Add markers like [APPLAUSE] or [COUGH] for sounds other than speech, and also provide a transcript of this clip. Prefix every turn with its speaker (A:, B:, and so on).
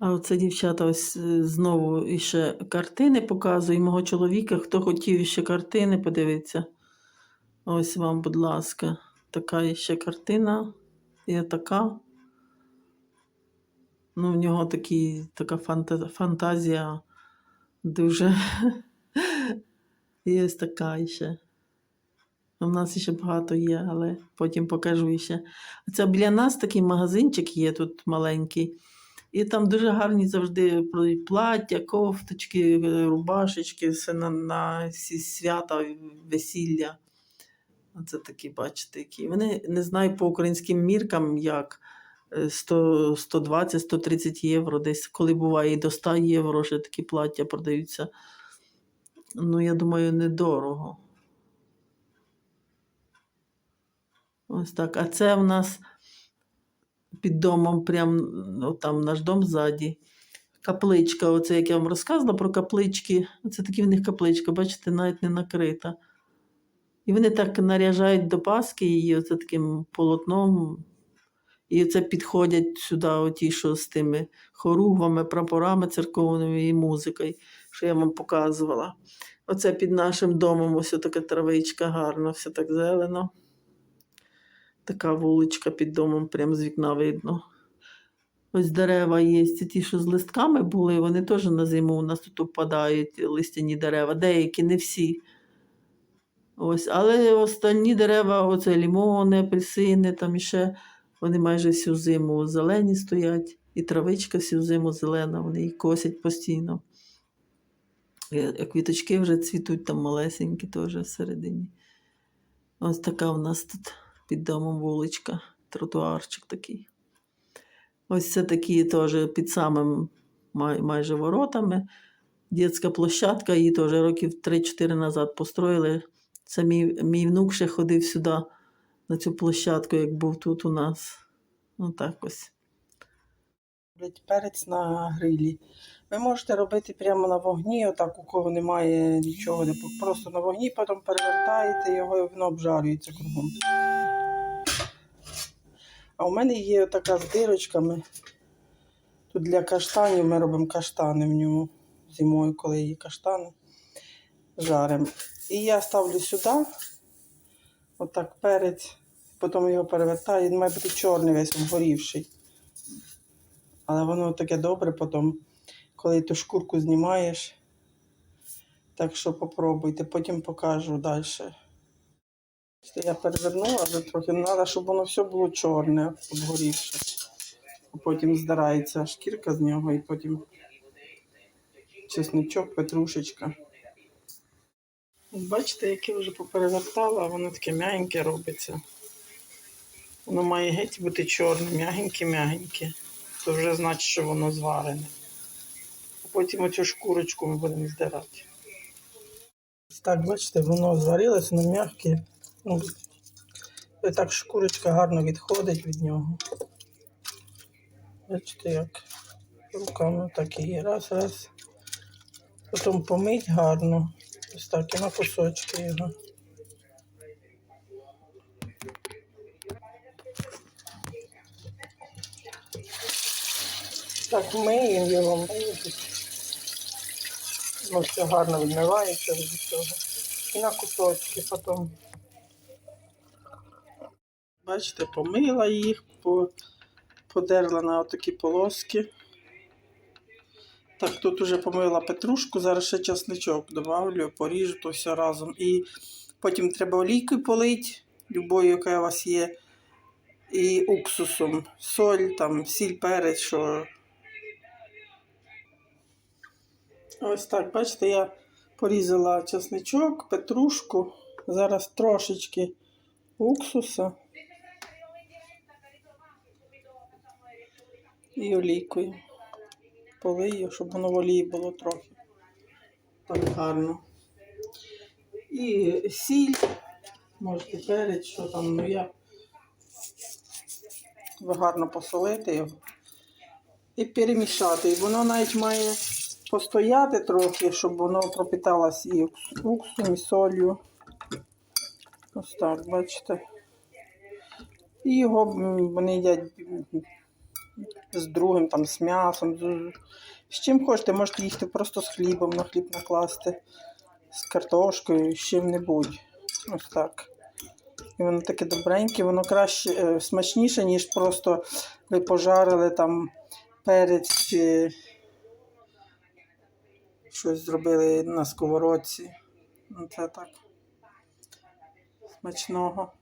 A: А оце дівчата ось е, знову іще картини показую мого чоловіка. Хто хотів ще картини, подивіться. Ось вам, будь ласка, така іще картина. І така. Ну, в нього такі, така фанта- фантазія дуже. [LAUGHS] І ось така ще. У нас ще багато є, але потім покажу ще. Це біля нас такий магазинчик є тут маленький. І там дуже гарні завжди плаття, кофточки, е, рубашечки, все на, на всі свята, весілля. Оце такі, бачите, які. Вони не знаю по українським міркам, як е, 100, 120-130 євро, десь коли буває і до 100 євро вже такі плаття продаються. Ну, я думаю, недорого. Ось так. А це в нас під домом, прям ну, там наш дом ззаді. Капличка, оце як я вам розказувала про каплички. Оце такі в них капличка, бачите, навіть не накрита. І вони так наряжають до Пасхи її оце таким полотном. І це підходять сюди, оті, що з тими хоругвами, прапорами церковними і музикою, що я вам показувала. Оце під нашим домом ось така травичка гарна, все так зелено. Така вуличка під домом, прямо з вікна видно. Ось дерева є, ті, що з листками були, вони теж на зиму у нас тут впадають листяні дерева. Деякі, не всі. Ось, але останні дерева, оце лімони, апельсини, там іще, вони майже всю зиму зелені стоять. І травичка всю зиму зелена, вони її косять постійно. Е, Квіточки вже цвітуть там малесенькі теж всередині. Ось така у нас тут під домом вуличка, тротуарчик такий. Ось це такі теж під самим май- майже воротами. Дітська площадка, її теж років 3-4 назад построїли. Це мій, мій внук ще ходив сюди, на цю площадку, як був тут у нас. Ну так ось.
B: Перець на грилі. Ви можете робити прямо на вогні, отак у кого немає нічого, просто на вогні, потім перевертаєте його і воно обжарюється кругом. А у мене є така з дирочками. Тут для каштанів ми робимо каштани в ньому зимою, коли є каштани, жаримо. І я ставлю сюди, отак перець, потім його перевертаю. Він має бути чорний весь обгорівший. Але воно таке добре потім, коли ту шкурку знімаєш. Так що попробуйте, потім покажу далі. Я перевернула вже трохи, ну, треба, щоб воно все було чорне, обгорівше. Потім здирається шкірка з нього і потім чесничок, петрушечка. Бачите, яке вже поперевертала, воно таке м'ягеньке робиться. Воно має геть бути чорне, м'ягеньке-м'ягеньке. То вже значить, що воно зварене. Потім оцю шкурочку ми будемо здирати. Так, бачите, воно зварилось, воно м'яке. Ну, і так шкурочка гарно відходить від нього. Бачите, як руками так і раз, раз. Потім помить гарно. Ось так і на кусочки його. Так, миємо його, миємо. Воно все гарно відмивається від цього. І на кусочки потім. Бачите, помила їх, подерла на отакі полоски. Так, тут уже помила петрушку, зараз ще часничок добавлю, поріжу то все разом. І потім треба олійкою полити, любою, яка у вас є. І уксусом, соль, там, сіль, перець, що. Ось так, бачите, я порізала чесничок, петрушку. Зараз трошечки уксуса і олійкою. Полию, щоб воно в олії було трохи. Так гарно. І сіль, можете перець, що там, ну я. Гарно посолити його і перемішати. І воно навіть має постояти трохи, щоб воно пропиталось і уксусом, і солью. Ось так, бачите. І його вони їдять з другим, там, з м'ясом. З, з чим хочете, можете їсти просто з хлібом, на хліб накласти, з картошкою, з чим-небудь. Ось так. І воно таке добреньке, воно краще, е, смачніше, ніж просто ви пожарили там перець, щось зробили на сковородці. Ну, Це так. Смачного.